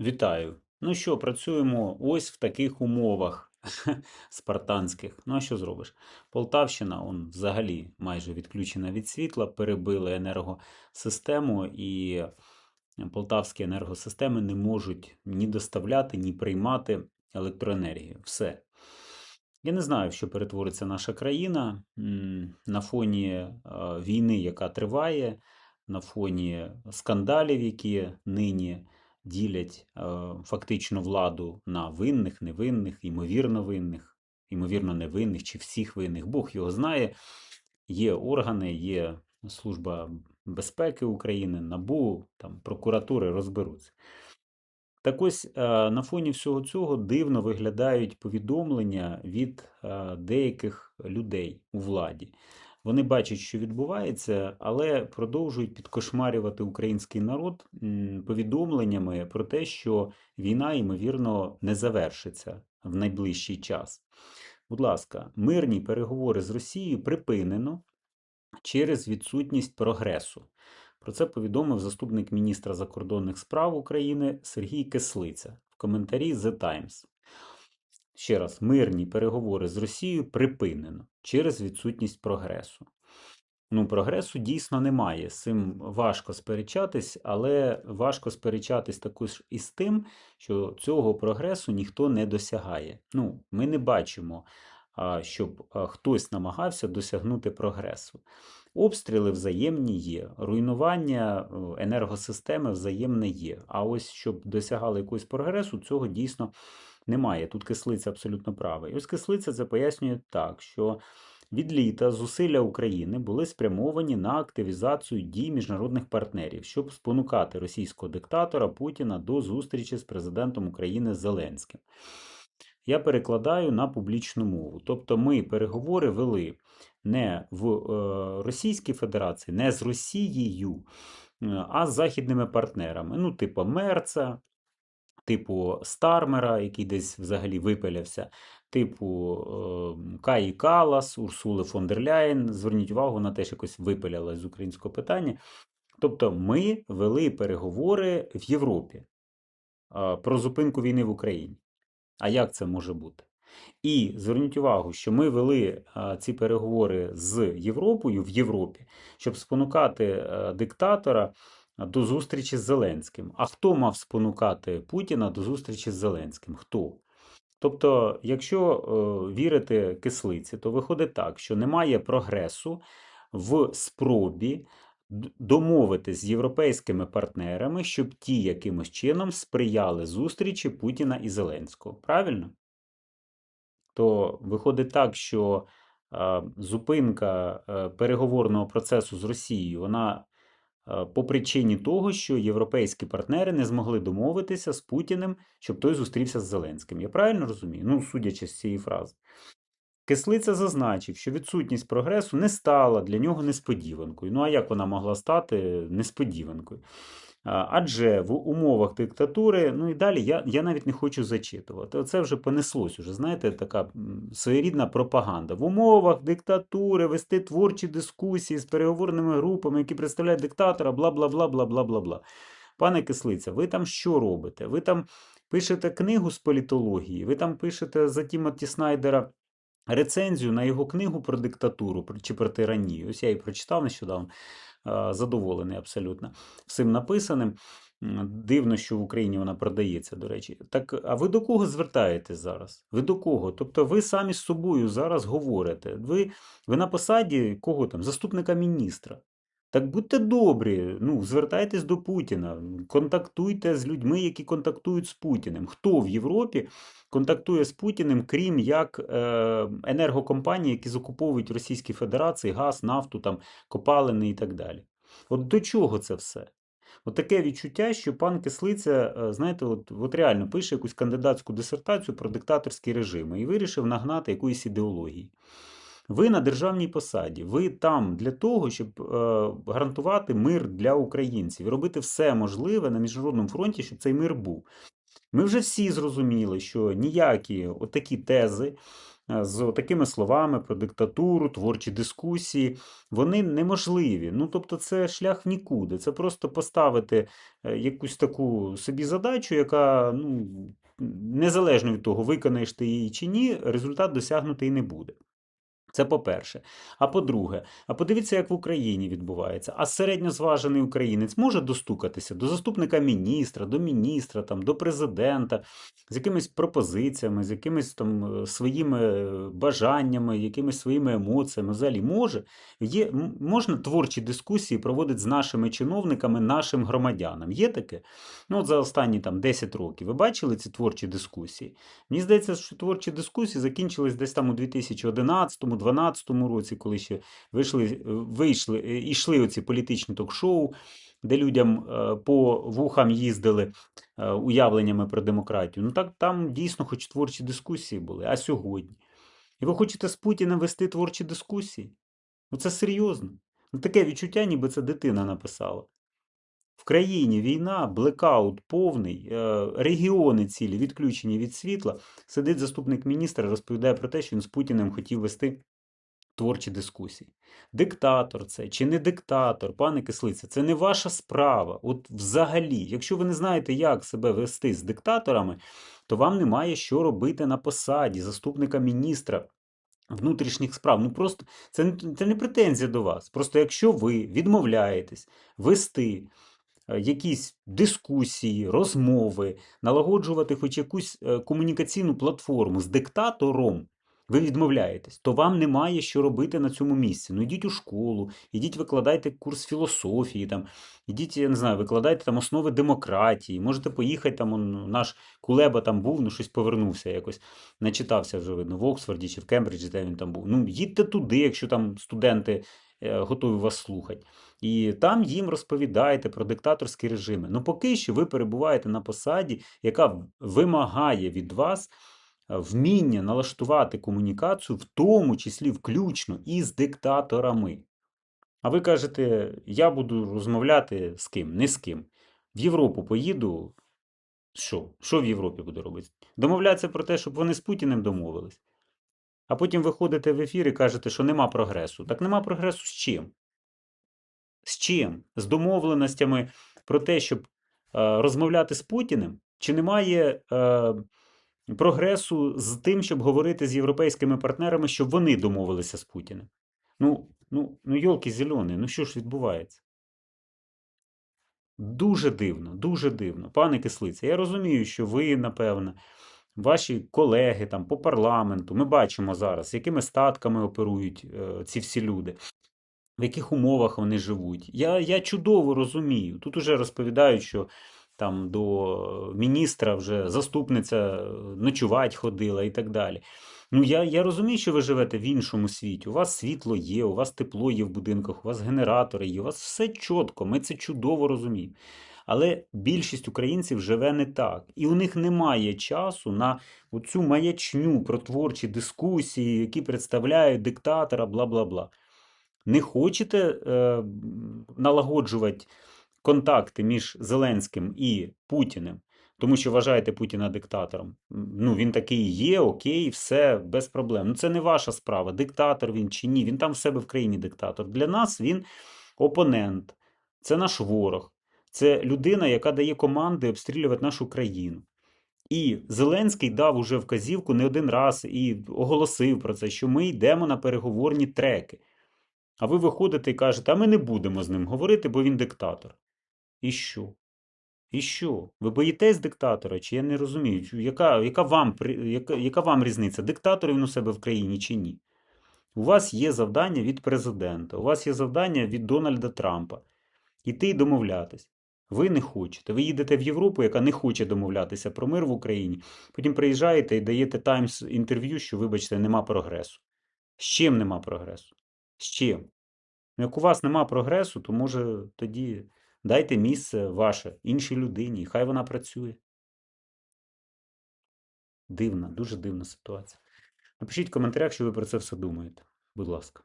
Вітаю. Ну що, працюємо ось в таких умовах спартанських. Ну а що зробиш? Полтавщина он взагалі майже відключена від світла, перебили енергосистему, і полтавські енергосистеми не можуть ні доставляти, ні приймати електроенергію. Все. Я не знаю, що перетвориться наша країна на фоні е, війни, яка триває, на фоні скандалів, які нині ділять е, фактично владу на винних, невинних, ймовірно винних, ймовірно невинних чи всіх винних. Бог його знає. Є органи, є Служба безпеки України, НАБУ, там прокуратури розберуться. Так ось е, на фоні всього цього дивно виглядають повідомлення від е, деяких людей у владі. Вони бачать, що відбувається, але продовжують підкошмарювати український народ повідомленнями про те, що війна, ймовірно, не завершиться в найближчий час. Будь ласка, мирні переговори з Росією припинено через відсутність прогресу. Про це повідомив заступник міністра закордонних справ України Сергій Кислиця в коментарі The Times. Ще раз, мирні переговори з Росією припинено через відсутність прогресу. Ну, прогресу дійсно немає. З цим важко сперечатись, але важко сперечатись також і з тим, що цього прогресу ніхто не досягає. Ну, ми не бачимо, щоб хтось намагався досягнути прогресу. Обстріли взаємні є, руйнування енергосистеми взаємне є. А ось щоб досягали якогось прогресу, цього дійсно немає. Тут кислиця абсолютно права. І ось кислиця це пояснює так, що від літа зусилля України були спрямовані на активізацію дій міжнародних партнерів, щоб спонукати російського диктатора Путіна до зустрічі з президентом України Зеленським. Я перекладаю на публічну мову. Тобто ми переговори вели не в е, Російській Федерації, не з Росією, е, а з західними партнерами. Ну, типу Мерца, типу Стармера, який десь взагалі випилявся, типу е, Каї Калас, Урсули фон дер Ляєн. Зверніть увагу на те, що якось випилялась з українського питання. Тобто ми вели переговори в Європі е, про зупинку війни в Україні. А як це може бути? І зверніть увагу, що ми вели а, ці переговори з Європою в Європі, щоб спонукати а, диктатора до зустрічі з Зеленським. А хто мав спонукати Путіна до зустрічі з Зеленським? Хто? Тобто, якщо е, вірити кислиці, то виходить так, що немає прогресу в спробі д- домовитись з європейськими партнерами, щоб ті якимось чином сприяли зустрічі Путіна і Зеленського. Правильно? То виходить так, що е, зупинка е, переговорного процесу з Росією, вона по причині того, що європейські партнери не змогли домовитися з Путіним, щоб той зустрівся з Зеленським. Я правильно розумію? Ну, судячи з цієї фрази. Кислиця зазначив, що відсутність прогресу не стала для нього несподіванкою. Ну а як вона могла стати несподіванкою? Адже в умовах диктатури, ну і далі я я навіть не хочу зачитувати. Оце вже понеслось, уже, знаєте, така своєрідна пропаганда. В умовах диктатури вести творчі дискусії з переговорними групами, які представляють диктатора, бла бла бла бла бла бла бла. Пане Кислиця, ви там що робите? Ви там пишете книгу з політології, ви там пишете за Тімоті Снайдера рецензію на його книгу про диктатуру чи про тиранію. Ось я її прочитав нещодавно, задоволений абсолютно всім написаним. Дивно, що в Україні вона продається, до речі. Так, а ви до кого звертаєтесь зараз? Ви до кого? Тобто ви самі з собою зараз говорите. Ви, ви на посаді кого там? Заступника міністра. Так будьте добрі, ну, звертайтесь до Путіна, контактуйте з людьми, які контактують з Путіним. Хто в Європі контактує з Путіним, крім як е, енергокомпанії, які закуповують в Російській Федерації газ, нафту, там, копалини і так далі. От до чого це все? От таке відчуття, що пан Кислиця, е, знаєте, от, от реально пише якусь кандидатську дисертацію про диктаторські режими і вирішив нагнати якоїсь ідеології. Ви на державній посаді, ви там для того, щоб е, гарантувати мир для українців і робити все можливе на міжнародному фронті, щоб цей мир був. Ми вже всі зрозуміли, що ніякі отакі тези е, з такими словами про диктатуру, творчі дискусії, вони неможливі. Ну, тобто, це шлях в нікуди. Це просто поставити е, якусь таку собі задачу, яка, ну, незалежно від того, виконаєш ти її чи ні, результат досягнутий не буде. Це по-перше. А по-друге, а подивіться, як в Україні відбувається. А середньозважений українець може достукатися до заступника міністра, до міністра, там, до президента з якимись пропозиціями, з якимись там е, своїми е, бажаннями, якимись своїми емоціями. Взагалі може. Є, можна творчі дискусії проводити з нашими чиновниками, нашим громадянам. Є таке? Ну, от за останні там 10 років. Ви бачили ці творчі дискусії? Мені здається, що творчі дискусії закінчились десь там у 2011-2012 році, коли ще вийшли, вийшли, е, йшли оці політичні ток-шоу, де людям е, по вухам їздили е, уявленнями про демократію. Ну так там дійсно хоч творчі дискусії були. А сьогодні? І ви хочете з Путіним вести творчі дискусії? Ну це серйозно. Ну, таке відчуття, ніби це дитина написала. В країні війна, блекаут повний, регіони цілі відключені від світла. Сидить заступник міністра, розповідає про те, що він з Путіним хотів вести творчі дискусії. Диктатор це чи не диктатор, пане Кислиця, це не ваша справа. От взагалі, якщо ви не знаєте, як себе вести з диктаторами, то вам немає що робити на посаді заступника міністра. Внутрішніх справ. Ну просто це, це не претензія до вас. Просто якщо ви відмовляєтесь вести е, якісь дискусії, розмови, налагоджувати хоч якусь е, комунікаційну платформу з диктатором, ви відмовляєтесь, то вам немає що робити на цьому місці. Ну йдіть у школу, ідіть викладайте курс філософії, там, ідіть, я не знаю, викладайте там основи демократії, можете поїхати, там он, наш Кулеба там був, ну щось повернувся якось, начитався вже видно в Оксфорді чи в Кембриджі, де він там був. Ну, їдьте туди, якщо там студенти е, готові вас слухати. І там їм розповідаєте про диктаторські режими. Ну, поки що ви перебуваєте на посаді, яка вимагає від вас вміння налаштувати комунікацію, в тому числі включно із диктаторами. А ви кажете, я буду розмовляти з ким? Не з ким. В Європу поїду. Що? Що в Європі буду робити? Домовлятися про те, щоб вони з Путіним домовились. А потім виходите в ефір і кажете, що нема прогресу. Так нема прогресу з чим? З чим? З домовленостями про те, щоб е, розмовляти з Путіним? Чи немає е, прогресу з тим, щоб говорити з європейськими партнерами, щоб вони домовилися з Путіним? Ну, ну, ну, йолки зелені, ну що ж відбувається? Дуже дивно, дуже дивно. Пане Кислиця, я розумію, що ви, напевно, ваші колеги там по парламенту, ми бачимо зараз, якими статками оперують е, ці всі люди, в яких умовах вони живуть. Я, я чудово розумію. Тут уже розповідають, що там до міністра вже заступниця е, ночувати ходила і так далі. Ну, я, я розумію, що ви живете в іншому світі. У вас світло є, у вас тепло є в будинках, у вас генератори є, у вас все чітко, ми це чудово розуміємо. Але більшість українців живе не так. І у них немає часу на цю маячню про творчі дискусії, які представляють диктатора, бла бла бла. Не хочете е, налагоджувати контакти між Зеленським і Путіним, тому що вважаєте Путіна диктатором. Ну, він такий є, окей, все без проблем. Ну, це не ваша справа, диктатор він чи ні. Він там в себе в країні диктатор. Для нас він опонент, це наш ворог, це людина, яка дає команди обстрілювати нашу країну. І Зеленський дав уже вказівку не один раз і оголосив про це, що ми йдемо на переговорні треки. А ви виходите і кажете, а ми не будемо з ним говорити, бо він диктатор. І що? І що? Ви боїтесь диктатора? Чи я не розумію, яка, яка, вам, яка, яка вам різниця? Диктатор він у себе в країні чи ні? У вас є завдання від президента, у вас є завдання від Дональда Трампа. Іти і домовлятись. Ви не хочете. Ви їдете в Європу, яка не хоче домовлятися про мир в Україні. Потім приїжджаєте і даєте Таймс інтерв'ю, що, вибачте, нема прогресу. З чим нема прогресу? З чим? Ну, як у вас нема прогресу, то може тоді дайте місце ваше іншій людині, хай вона працює. Дивна, дуже дивна ситуація. Напишіть в коментарях, що ви про це все думаєте. Будь ласка.